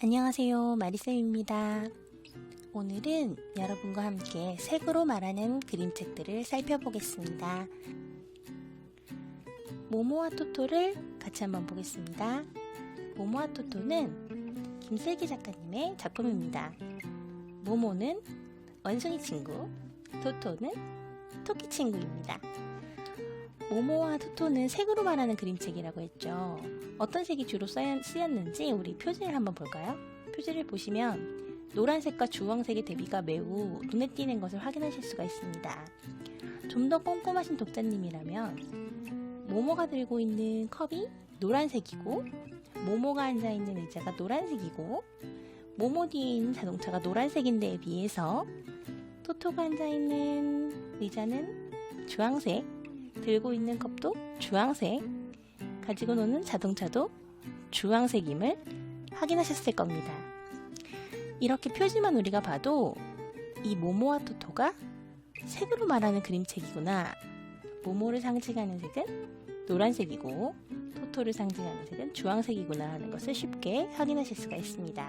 안녕하세요. 마리쌤입니다. 오늘은 여러분과 함께 색으로 말하는 그림책들을 살펴보겠습니다. 모모와 토토를 같이 한번 보겠습니다. 모모와 토토는 김슬기 작가님의 작품입니다. 모모는 원숭이 친구, 토토는 토끼 친구입니다. 모모와 토토는 색으로 말하는 그림책이라고 했죠. 어떤 색이 주로 쓰였- 쓰였는지 우리 표지를 한번 볼까요? 표지를 보시면 노란색과 주황색의 대비가 매우 눈에 띄는 것을 확인하실 수가 있습니다. 좀 더 꼼꼼하신 독자님이라면 모모가 들고 있는 컵이 노란색이고 모모가 앉아 있는 의자가 노란색이고 모모 뒤에 있는 자동차가 노란색인데에 비해서 토토가 앉아 있는 의자는 주황색 들고 있는 컵도 주황색, 가지고 노는 자동차도 주황색임을 확인하셨을 겁니다. 이렇게 표지만 우리가 봐도 이 모모와 토토가 색으로 말하는 그림책이구나. 모모를 상징하는 색은 노란색이고 토토를 상징하는 색은 주황색이구나 하는 것을 쉽게 확인하실 수가 있습니다.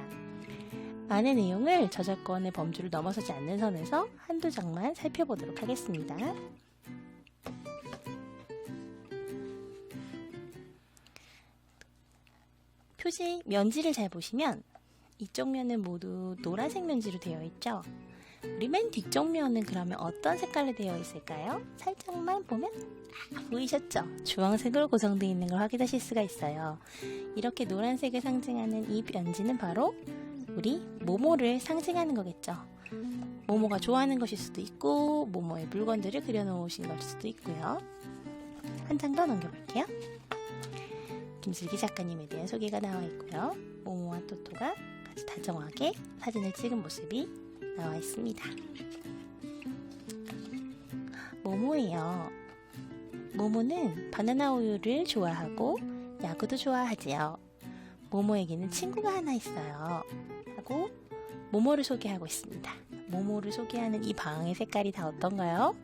안의 내용을 저작권의 범주를 넘어서지 않는 선에서 한두 장만 살펴보도록 하겠습니다. 표지 면지를 잘 보시면 이쪽 면은 모두 노란색 면지로 되어 있죠. 우리 맨 뒤쪽 면은 그러면 어떤 색깔로 되어 있을까요? 살짝만 보면 아, 보이셨죠? 주황색으로 구성되어 있는 걸 확인하실 수가 있어요. 이렇게 노란색을 상징하는 이 면지는 바로 우리 모모를 상징하는 거겠죠. 모모가 좋아하는 것일 수도 있고 모모의 물건들을 그려놓으신 것일 수도 있고요. 한 장 더 넘겨볼게요. 김슬기 작가님에 대한 소개가 나와 있고요. 모모와 토토가 같이 다정하게 사진을 찍은 모습이 나와 있습니다. 모모예요. 모모는 바나나 우유를 좋아하고 야구도 좋아하지요. 모모에게는 친구가 하나 있어요. 하고 모모를 소개하고 있습니다. 모모를 소개하는 이 방의 색깔이 다 어떤가요?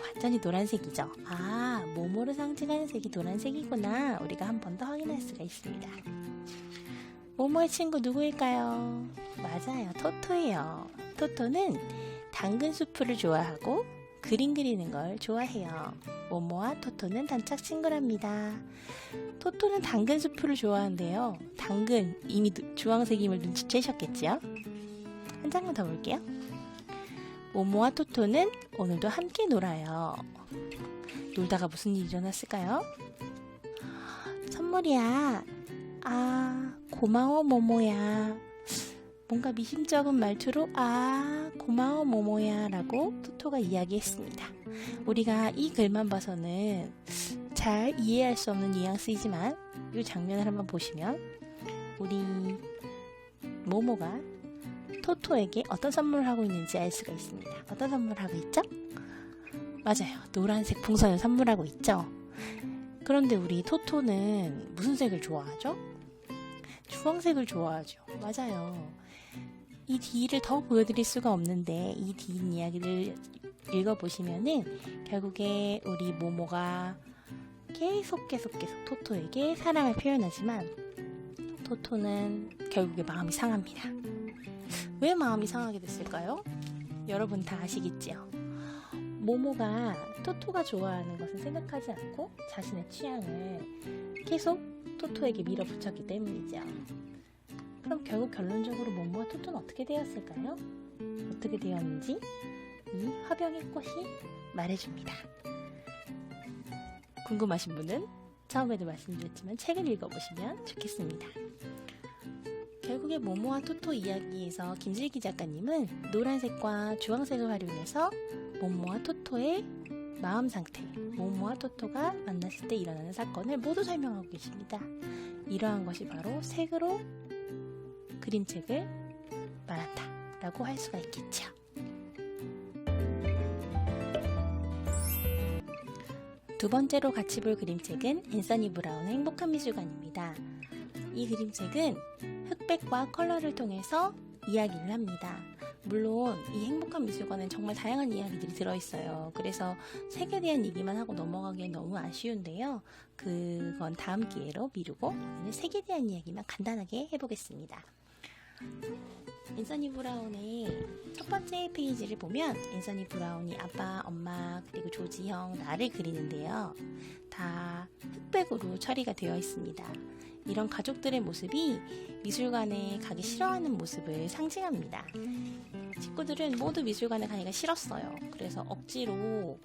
완전히 노란색이죠. 아, 모모를 상징하는 색이 노란색이구나. 우리가 한 번 더 확인할 수가 있습니다. 모모의 친구 누구일까요? 맞아요. 토토예요. 토토는 당근 수프를 좋아하고 그림 그리는 걸 좋아해요. 모모와 토토는 단짝 친구랍니다. 토토는 당근 수프를 좋아하는데요. 당근 이미 누- 주황색임을 눈치채셨겠지요? 한 장만 더 볼게요. 모모와 토토는 오늘도 함께 놀아요. 놀다가 무슨 일이 일어났을까요? 선물이야. 아, 고마워, 모모야. 뭔가 미심쩍은 말투로, 아, 고마워, 모모야. 라고 토토가 이야기했습니다. 우리가 이 글만 봐서는 잘 이해할 수 없는 뉘앙스이지만, 이 장면을 한번 보시면, 우리 모모가 토토에게 어떤 선물을 하고 있는지 알 수가 있습니다. 어떤 선물을 하고 있죠? 맞아요. 노란색 풍선을 선물하고 있죠? 그런데 우리 토토는 무슨 색을 좋아하죠? 주황색을 좋아하죠. 맞아요. 이 뒤를 더 보여드릴 수가 없는데 이뒤 이야기를 읽어보시면은 결국에 우리 모모가 계속 계속 계속 토토에게 사랑을 표현하지만 토토는 결국에 마음이 상합니다. 왜 마음이 상하게 됐을까요? 여러분 다 아시겠지요? 모모가 토토가 좋아하는 것은 생각하지 않고 자신의 취향을 계속 토토에게 밀어붙였기 때문이죠. 그럼 결국 결론적으로 모모와 토토는 어떻게 되었을까요? 어떻게 되었는지 이 화병의 꽃이 말해줍니다. 궁금하신 분은 처음에도 말씀드렸지만 책을 읽어보시면 좋겠습니다. 결국에 모모와 토토 이야기에서 김슬기 작가님은 노란색과 주황색을 활용해서 모모와 토토의 마음 상태, 모모와 토토가 만났을 때 일어나는 사건을 모두 설명하고 계십니다. 이러한 것이 바로 색으로 그림책을 말한다라고 할 수가 있겠죠. 두 번째로 같이 볼 그림책은 앤서니 브라운의 행복한 미술관입니다. 이 그림책은 흑백과 컬러를 통해서 이야기를 합니다. 물론 이 행복한 미술관엔 정말 다양한 이야기들이 들어있어요. 그래서 색에 대한 얘기만 하고 넘어가기엔 너무 아쉬운데요. 그건 다음 기회로 미루고 오늘 색에 대한 이야기만 간단하게 해보겠습니다. 앤서니 브라운의 첫 번째 페이지를 보면 앤서니 브라운이 아빠, 엄마, 그리고 조지 형, 나를 그리는데요. 다 흑백으로 처리가 되어 있습니다. 이런 가족들의 모습이 미술관에 가기 싫어하는 모습을 상징합니다. 친구들은 모두 미술관에 가기가 싫었어요. 그래서 억지로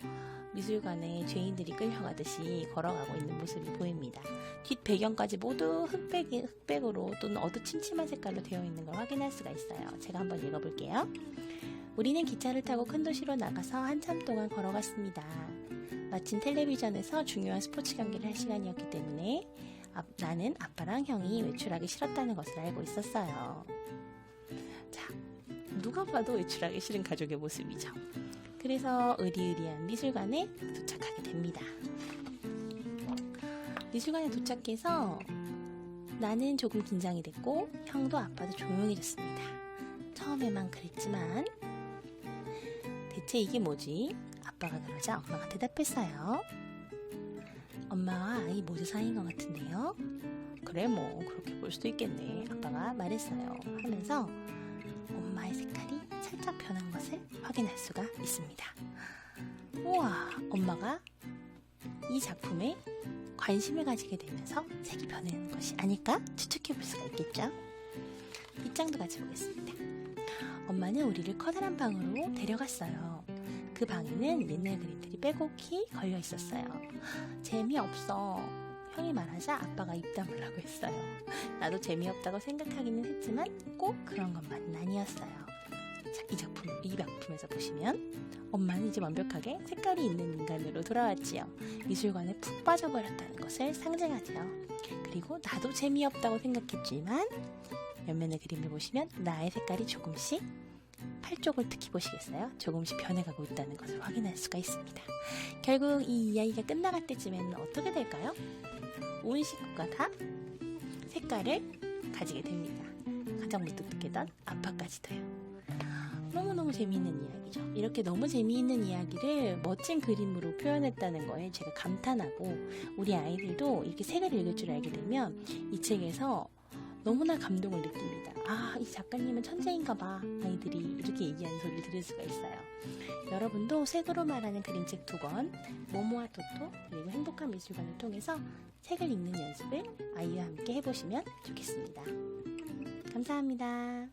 미술관에 죄인들이 끌려가듯이 걸어가고 있는 모습이 보입니다. 뒷 배경까지 모두 흑백, 흑백으로 또는 어두침침한 색깔로 되어 있는 걸 확인할 수가 있어요. 제가 한번 읽어볼게요. 우리는 기차를 타고 큰 도시로 나가서 한참 동안 걸어갔습니다. 마침 텔레비전에서 중요한 스포츠 경기를 할 시간이었기 때문에 아- 나는 아빠랑 형이 외출하기 싫었다는 것을 알고 있었어요. 자, 누가 봐도 외출하기 싫은 가족의 모습이죠. 그래서 의리의리한 미술관에 도착하게 됩니다. 미술관에 도착해서 나는 조금 긴장이 됐고 형도 아빠도 조용해졌습니다. 처음에만 그랬지만 대체 이게 뭐지? 아빠가 그러자 엄마가 대답했어요. 엄마와 아이 모두 사이인 것 같은데요. 그래 뭐 그렇게 볼 수도 있겠네. 아빠가 말했어요. 하면서 엄마의 색깔이 살짝 변한 것을 확인할 수가 있습니다. 우와, 엄마가 이 작품에 관심을 가지게 되면서 색이 변하는 것이 아닐까 추측해 볼 수가 있겠죠. 빗장도 같이 보겠습니다. 엄마는 우리를 커다란 방으로 데려갔어요. 그 방에는 옛날 그림들이 빼곡히 걸려 있었어요. 재미없어. 형이 말하자 아빠가 입 다물라고 했어요. 나도 재미없다고 생각하기는 했지만 꼭 그런 것만은 아니었어요. 자, 이 작품, 이 작품에서 보시면 엄마는 이제 완벽하게 색깔이 있는 인간으로 돌아왔지요. 미술관에 푹 빠져버렸다는 것을 상징하지요. 그리고 나도 재미없다고 생각했지만 옆면의 그림을 보시면 나의 색깔이 조금씩 팔 쪽을 특히 보시겠어요? 조금씩 변해가고 있다는 것을 확인할 수가 있습니다. 결국 이 이야기가 끝나갈 때쯤에는 어떻게 될까요? 온 식구가 다 색깔을 가지게 됩니다. 가장 무뚝뚝했던 아빠까지도요. 너무너무 재미있는 이야기죠. 이렇게 너무 재미있는 이야기를 멋진 그림으로 표현했다는 거에 제가 감탄하고 우리 아이들도 이렇게 색을 읽을 줄 알게 되면 이 책에서 너무나 감동을 느낍니다. 아, 이 작가님은 천재인가 봐. 아이들이 이렇게 얘기하는 소리를 들을 수가 있어요. 여러분도 색으로 말하는 그림책 두 권, 모모와 토토, 그리고 행복한 미술관을 통해서 책을 읽는 연습을 아이와 함께 해보시면 좋겠습니다. 감사합니다.